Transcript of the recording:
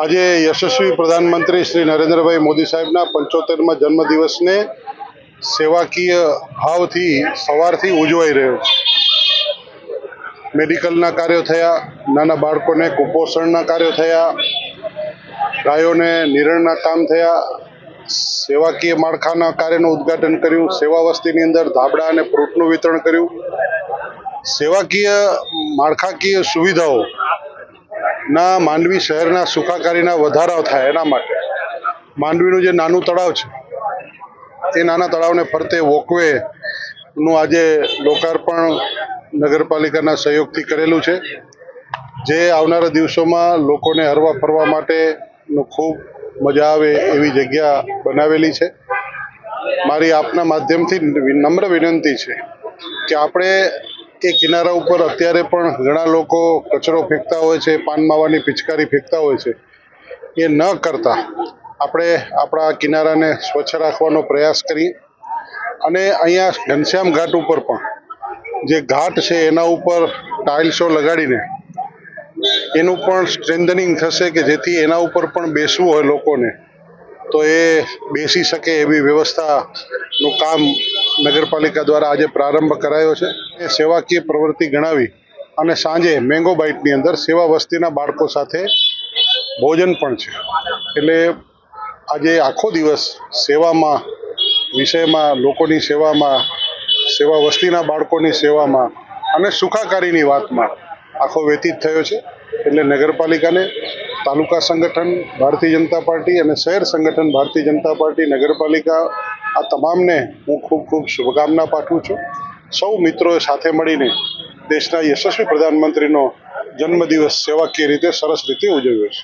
આજે યશસ્વી પ્રધાનમંત્રી શ્રી નરેન્દ્રભાઈ મોદી સાહેબના પંચોતેરમાં જન્મદિવસને સેવાકીય ભાવથી સવારથી ઉજવાઈ રહ્યો છે. મેડિકલના કાર્યો થયા, નાના બાળકોને કુપોષણના કાર્યો થયા ગાયોને નિરણના કામ થયા, સેવાકીય માળખાના કાર્યનું ઉદ્ઘાટન કર્યું, સેવા વસ્તીની અંદર ધાબળા અને ફ્રૂટનું વિતરણ કર્યું. સેવાકીય માળખાકીય સુવિધાઓ ના માંડવી શહેરના સુખાકારીના વધારા થાય એના માટે. માંડવીનું જે નાનું તળાવ છે, એ નાના તળાવને ફરતે વોકવેનું આજે લોકાર્પણ નગરપાલિકાના સહયોગથી કરેલું છે. જે આવનારા દિવસોમાં લોકોને હરવા ફરવા માટેનું ખૂબ મજા આવે એવી જગ્યા બનાવેલી છે. મારી આપના માધ્યમથી નમ્ર વિનંતી છે કે આપણે એ કિનારા ઉપર અત્યારે પણ ઘણા લોકો કચરો ફેંકતા હોય છે, પાન માવાની પિચકારી ફેંકતા હોય છે. એ ન કરતા. આપણે આપણા કિનારાને સ્વચ્છ રાખવાનો પ્રયાસ કરી અને અહીંયા ઘનશ્યામ ઘાટ ઉપર પણ જે ઘાટ છે, એના ઉપર ટાઇલ્સો લગાડીને એનું પણ સ્ટ્રેન્થનિંગ થશે કે જેથી એના ઉપર પણ બેસવું હોય લોકોને, તો એ બેસી શકે એવી વ્યવસ્થાનું કામ નગરપાલિકા દ્વારા આજે પ્રારંભ કરાયો છે. એ સેવાકીય પ્રવૃત્તિ ગણાવી અને સાંજે મેંગો બાઇટની અંદર સેવા વસ્તીના બાળકો સાથે ભોજન પણ છે. એટલે આજે આખો દિવસ સેવામાં, વિષયમાં, લોકોની સેવામાં, સેવા વસ્તીના બાળકોની સેવામાં અને સુખાકારીની વાતમાં આખો વ્યતીત થયો છે. એટલે નગરપાલિકાને તાલુકા સંગઠન, ભારતીય જનતા પાર્ટી અને શહેર સંગઠન, ભારતીય જનતા પાર્ટી, નગરપાલિકા આ તમામને હું ખૂબ ખૂબ શુભકામના પાઠવું છું. સૌ મિત્રોએ સાથે મળીને દેશના યશસ્વી પ્રધાનમંત્રીનો જન્મદિવસ સેવાકીય રીતે સરસ રીતે ઉજવ્યો છે.